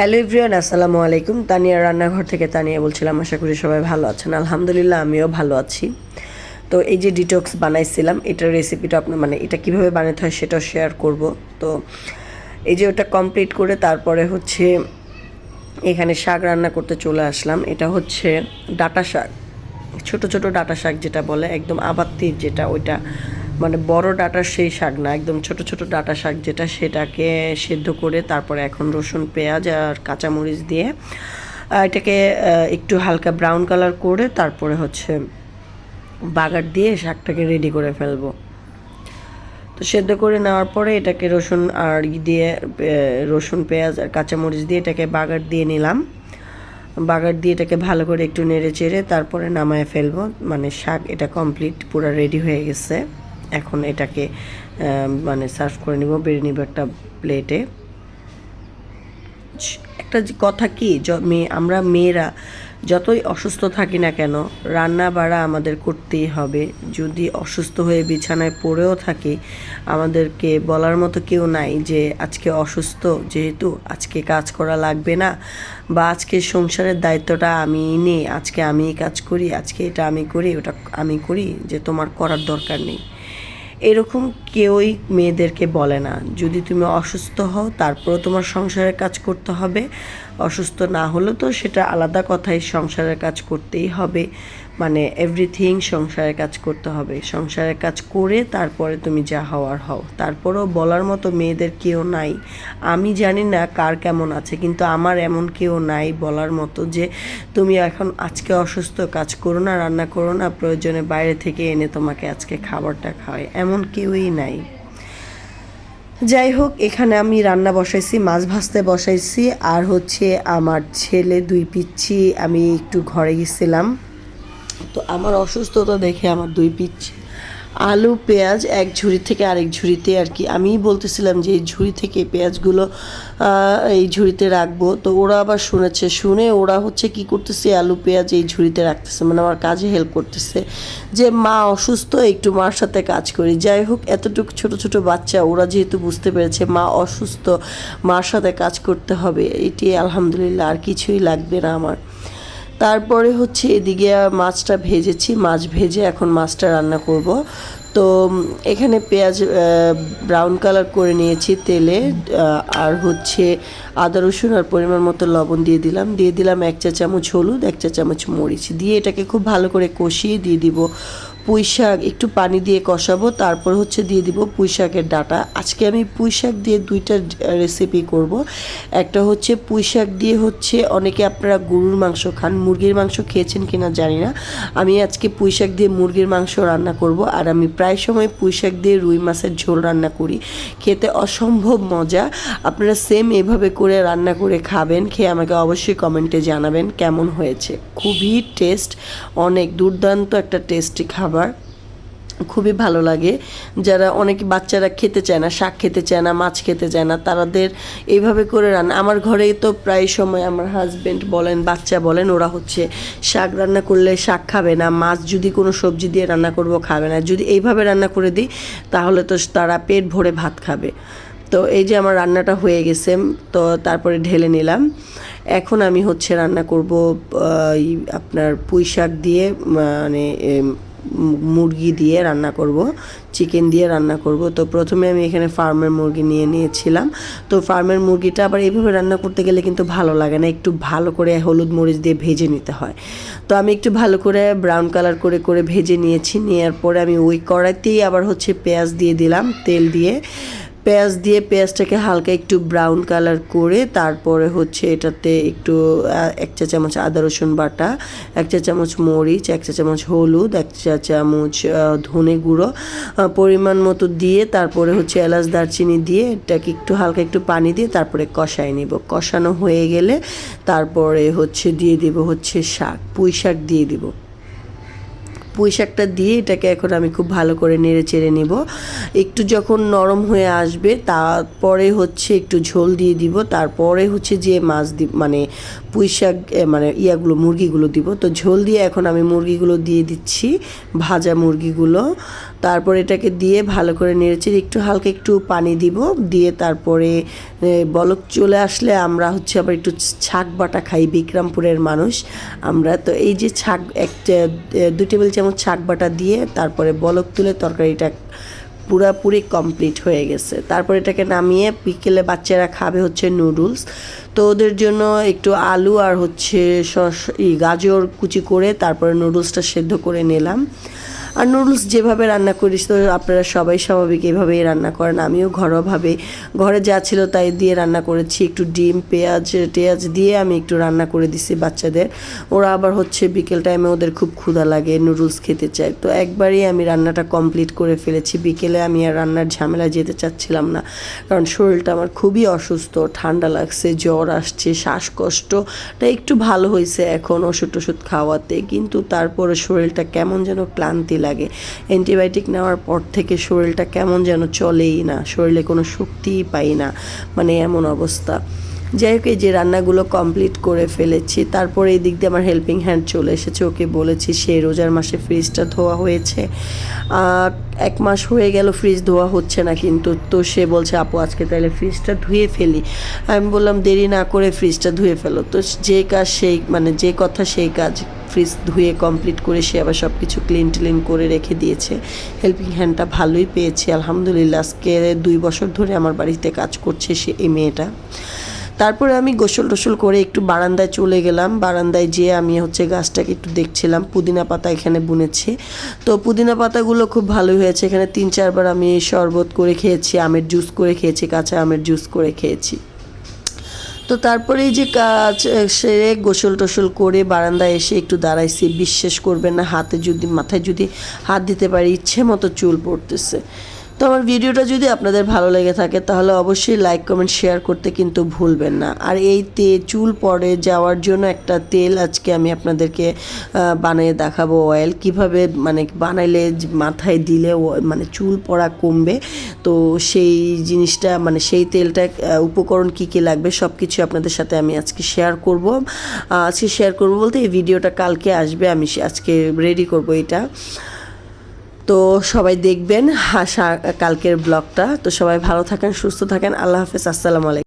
Hello everyone, আসসালামু আলাইকুম। তানিয়া রান্নাঘর থেকে তানিয়া বলছিলাম, আশা করি সবাই ভালো আছেন। আলহামদুলিল্লাহ, আমিও ভালো আছি। তো এই যে ডিটক্স বানাইছিলাম, এটার রেসিপিটা আপনার মানে এটা কীভাবে বানাতে হয় সেটাও শেয়ার করব। তো এই যে ওটা কমপ্লিট করে তারপরে হচ্ছে এখানে শাক রান্না করতে চলে আসলাম। এটা হচ্ছে ডাটা শাক। ছোট ছোট ডাটা শাক যেটা বলে, একদম আবাত্তির যেটা, ওইটা মানে বড় ডাটার সেই শাক না, একদম ছোট ছোট ডাটা শাক যেটা সেটাকে সেদ্ধ করে তারপরে এখন রসুন, পেঁয়াজ আর কাঁচামরিচ দিয়ে এটাকে একটু হালকা ব্রাউন কালার করে তারপরে হচ্ছে বাগার দিয়ে শাকটাকে রেডি করে ফেলব। তো সেদ্ধ করে নেওয়ার পরে এটাকে রসুন আর দিয়ে রসুন, পেঁয়াজ আর কাঁচামরিচ দিয়ে এটাকে বাগার দিয়ে নিলাম। বাগার দিয়ে এটাকে ভালো করে একটু নেড়ে চেড়ে তারপরে নামায় ফেলব মানে শাক এটা কমপ্লিট পুরো রেডি হয়ে গেছে। এখন এটাকে মানে সার্ভ করে নিব বেড়ে নিব একটা প্লেটে। একটা কথা কি মেয়ে আমরা মেয়েরা যতই অসুস্থ থাকি না কেন, রান্না বাড়া আমাদের করতেই হবে। যদি অসুস্থ হয়ে বিছানায় পড়েও থাকি, আমাদেরকে বলার মতো কেউ নাই যে আজকে অসুস্থ, যেহেতু আজকে কাজ করা লাগবে না বা আজকে সংসারের দায়িত্বটা আমি নিই, আজকে আমি কাজ করি, আজকে এটা আমি করি, ওটা আমি করি, যে তোমার করার দরকার নেই। এরকম কেউই মেয়েদেরকে বলে না। যদি তুমি অসুস্থ হও তারপরে তোমার সংসারের কাজ করতে হবে। অসুস্থ না হলে তো সেটা আলাদা কথাই, সংসারের কাজ করতেই হবে। মানে এভরিথিং সংসারের কাজ করতে হবে। সংসারের কাজ করে তারপরে তুমি যা হওয়ার হও। তারপরেও বলার মতো মেয়েদের কেউ নাই। আমি জানি না কার কেমন আছে, কিন্তু আমার এমন কেউ নাই বলার মতো যে তুমি এখন আজকে অসুস্থ, কাজ করো না, রান্না করো না, প্রয়োজনে বাইরে থেকে এনে তোমাকে আজকে খাবারটা খাওয়াই। এমন কেউই নাই। যাই হোক এখানে আমি রান্না বসাইছি, মাছ ভাজতে বসাইছি। আর হচ্ছে আমার ছেলে দুই পিচ্ছি, আমি একটু ঘরে গেছিলাম। তো আমার অসুস্থতা দেখে আমার দুই পিচ্ছি। আলু, পেঁয়াজ, এক ঝুড়ি থেকে আরেক ঝুড়িতে আর কি। আমিই বলতেছিলাম যে এই ঝুড়ি থেকে পেঁয়াজগুলো এই ঝুড়িতে রাখব। তো ওরা আবার শুনেছে, শুনে ওরা হচ্ছে কি করতেছে, আলু, পেঁয়াজ এই ঝুড়িতে রাখতেছে। মানে আমার কাজে হেল্প করতেছে যে মা অসুস্থ, একটু মার সাথে কাজ করি। যাই হোক, এতটুকু ছোট ছোট বাচ্চা, ওরা যেহেতু বুঝতে পেরেছে মা অসুস্থ, মার সাথে কাজ করতে হবে, এটি আলহামদুলিল্লাহ আর কিছুই লাগবে না আমার। তারপরে হচ্ছে এদিকে মাছটা ভেজেছি, মাছ ভেজে এখন মাছটা রান্না করব। তো এখানে পেঁয়াজ ব্রাউন কালার করে নিয়েছি তেলে আর হচ্ছে আদা, রসুন আর পরিমাণ মতো লবণ দিয়ে দিলাম। দিয়ে দিলাম এক চা চামচ হলুদ, এক চা চামচ মরিচ। দিয়ে এটাকে খুব ভালো করে কষিয়ে দিয়ে দিব। পুঁই শাক একটু পানি দিয়ে কষাবো, তারপর হচ্ছে দিয়ে দিব পুঁই শাকের ডাটা। আজকে আমি পুঁই শাক দিয়ে দুইটা রেসিপি করব। একটা হচ্ছে পুঁই শাক দিয়ে হচ্ছে অনেকে আপনারা গরুর মাংস খান, মুরগির মাংস খেয়েছেন কিনা জানি না। আমি আজকে পুঁই শাক দিয়ে মুরগির মাংস রান্না করব আর আমি প্রায় সময় পুঁই শাক দিয়ে রুই মাছের ঝোল রান্না করি। খেতে অসম্ভব মজা। আপনারা সেম এভাবে করে রান্না করে খাবেন, খেয়ে আমাকে অবশ্যই কমেন্টে জানাবেন কেমন হয়েছে। খুবই টেস্ট অনেক দুর্দান্ত একটা টেস্টি খাবার। খুবই ভালো লাগে। যারা অনেক বাচ্চারা খেতে চায় না, শাক খেতে চায় না, মাছ খেতে চায় না তাদের এইভাবে করে রান্না। আমার ঘরে তো প্রায় সময় আমার হাজবেন্ড বলেন, বাচ্চা বলেন, ওরা হচ্ছে শাক রান্না করলে শাক খাবে না, মাছ যদি কোনো সবজি দিয়ে রান্না করব খাবে না। যদি এইভাবে রান্না করে দিই, তাহলে তো তারা পেট ভরে ভাত খাবে। তো এই যে আমার রান্নাটা হয়ে গেছে, তো তারপরে ঢেলে নিলাম। এখন আমি হচ্ছে রান্না করব আপনার পুঁই শাক দিয়ে মানে মুরগি দিয়ে রান্না করব চিকেন দিয়ে রান্না করব। তো প্রথমে আমি এখানে ফার্মের মুরগি নিয়ে নিয়েছিলাম। তো ফার্মের মুরগিটা আবার এইভাবে রান্না করতে গেলে কিন্তু ভালো লাগে না, একটু ভালো করে হলুদ মরিচ দিয়ে ভেজে নিতে হয়। তো আমি একটু ভালো করে ব্রাউন কালার করে করে ভেজে নিয়েছি নেওয়ার পরে আমি ওই কড়াইতেই আবার হচ্ছে পেঁয়াজ দিয়ে দিলাম, তেল দিয়ে। পেঁয়াজ দিয়ে পেঁয়াজটাকে হালকা একটু ব্রাউন কালার করে তারপরে হচ্ছে এটাতে একটু এক চা চামচ আদা রসুন বাটা, এক চা চামচ মরিচ, এক চা চামচ হলুদ, এক চা চামচ ধনে গুঁড়ো পরিমাণ মতো দিয়ে তারপরে হচ্ছে এলাচ দারচিনি দিয়ে এটাকে একটু হালকা একটু পানি দিয়ে তারপরে কষাই নিব। কষানো হয়ে গেলে তারপরে হচ্ছে দিয়ে দিব হচ্ছে শাক পুঁই শাক দিয়ে দিব। পুঁই শাকটা দিয়ে এটাকে এখন আমি খুব ভালো করে নেড়ে চেড়ে নেব। একটু যখন নরম হয়ে আসবে, তারপরে হচ্ছে একটু ঝোল দিয়ে দিব। তারপরে হচ্ছে যে মাছ দি মানে পুঁই শাক মানে ইয়াগুলো, মুরগিগুলো দিব। তো ঝোল দিয়ে এখন আমি মুরগিগুলো দিয়ে দিচ্ছি, ভাজা মুরগিগুলো। তারপর এটাকে দিয়ে ভালো করে নেড়েছি একটু হালকা একটু পানি দিব। দিয়ে তারপরে বলক চলে আসলে আমরা হচ্ছে আবার একটু ছাক বাটা খাই, বিক্রমপুরের মানুষ। আমরা তো এই যে ছাক, একটা দু টেবিল চামচ ছাক বাটা দিয়ে তারপরে বলক তুলে তরকারিটা পুরাপুরি কমপ্লিট হয়ে গেছে। তারপর এটাকে নামিয়ে বিকেলে বাচ্চারা খাবে হচ্ছে নুডলস। তো ওদের জন্য একটু আলু আর হচ্ছে গাজর কুচি করে তারপরে নুডলসটা সেদ্ধ করে নিলাম। আর নুডলস যেভাবে রান্না করিস তো আপনারা সবাই স্বাভাবিক এভাবেই রান্না করেন। আমিও ঘরোয়াভাবে ঘরে যা ছিল তাই দিয়ে রান্না করেছি। একটু ডিম, পেঁয়াজ, টেয়াজ দিয়ে আমি একটু রান্না করে দিছি বাচ্চাদের। ওরা আবার হচ্ছে বিকেল টাইমে ওদের খুব ক্ষুধা লাগে নুডলস খেতে চায়। তো একবারই আমি রান্নাটা কমপ্লিট করে ফেলেছি। বিকেলে আমি আর রান্নার ঝামেলা যেতে চাচ্ছিলাম না। কারণ শরীরটা আমার খুবই অসুস্থ, ঠান্ডা লাগছে, জ্বর আসছে শ্বাসকষ্টটা একটু ভালো হয়েছে এখন ওষুধ টষুধ খাওয়াতে। কিন্তু তারপরে শরীরটা কেমন যেন ক্লান্তি লাগে। অ্যান্টিবায়োটিক নেওয়ার পর থেকে শরীরটা কেমন যেন চলেই না। শরীরে কোনো শক্তিই পাই না। মানে এমন অবস্থা। যাই হোক এই যে রান্নাগুলো কমপ্লিট করে ফেলেছি তারপরে এই দিক দিয়ে আমার হেল্পিং হ্যান্ড চলে এসেছে। ওকে বলেছি সেই রোজার মাসে ফ্রিজটা ধোয়া হয়েছে। আহ, এক মাস হয়ে গেল ফ্রিজ ধোয়া হচ্ছে না কিন্তু। তো সে বলছে আপু আজকে তাহলে ফ্রিজটা ধুয়ে ফেলি। আমি বললাম দেরি না করে ফ্রিজটা ধুয়ে ফেলো। তো যে কাজ সেই মানে যে কথা সেই কাজ। ফ্রিজ ধুয়ে কমপ্লিট করে সে আবার সব কিছু ক্লিন টিলিন করে রেখে দিয়েছে। হেল্পিং হ্যান্ডটা ভালোই পেয়েছি, আলহামদুলিল্লাহ। আজকে দুই বছর ধরে আমার বাড়িতে কাজ করছে সে, এই মেয়েটা। তারপরে আমি গোসল টোসল করে একটু বারান্দায় চলে গেলাম। বারান্দায় যেয়ে আমি হচ্ছে গাছটাকে একটু দেখছিলাম। পুদিনা পাতা এখানে বুনেছি। তো পুদিনা পাতাগুলো খুব ভালো হয়েছে। এখানে তিন, চারবার আমি শরবত করে খেয়েছি, আমের জুস করে খেয়েছি, কাঁচা আমের জুস করে খেয়েছি। তো তারপরে যে কাজ সেরে গোসল টোসল করে বারান্দায় এসে একটু দাঁড়াইছি। বিশ্বাস করবেন না, হাতে যদি, মাথায় যদি হাত দিতে পারি, ইচ্ছে মতো চুল পড়তেছে। তো আমার ভিডিওটা যদি আপনাদের ভালো লেগে থাকে, তাহলে অবশ্যই লাইক কমেন্ট শেয়ার করতে কিন্তু ভুলবেন না। আর এই তে চুল পড়ে যাওয়ার জন্য একটা তেল আজকে আমি আপনাদেরকে বানিয়ে দেখাবো অয়েল কীভাবে মানে বানাইলে মাথায় দিলে মানে চুল পড়া কমবে, তো সেই জিনিসটা মানে সেই তেলটা উপকরণ কি কি লাগবে সব কিছু আপনাদের সাথে আমি আজকে শেয়ার করব। আজকে শেয়ার করব বলতে এই ভিডিওটা কালকে আসবে, আমি আজকে রেডি করব এটা। তো সবাই দেখবেন হাসা কালকের ব্লগটা। তো সবাই ভালো থাকেন, সুস্থ থাকেন। আল্লাহ হাফেজ, আসসালামু আলাইকুম।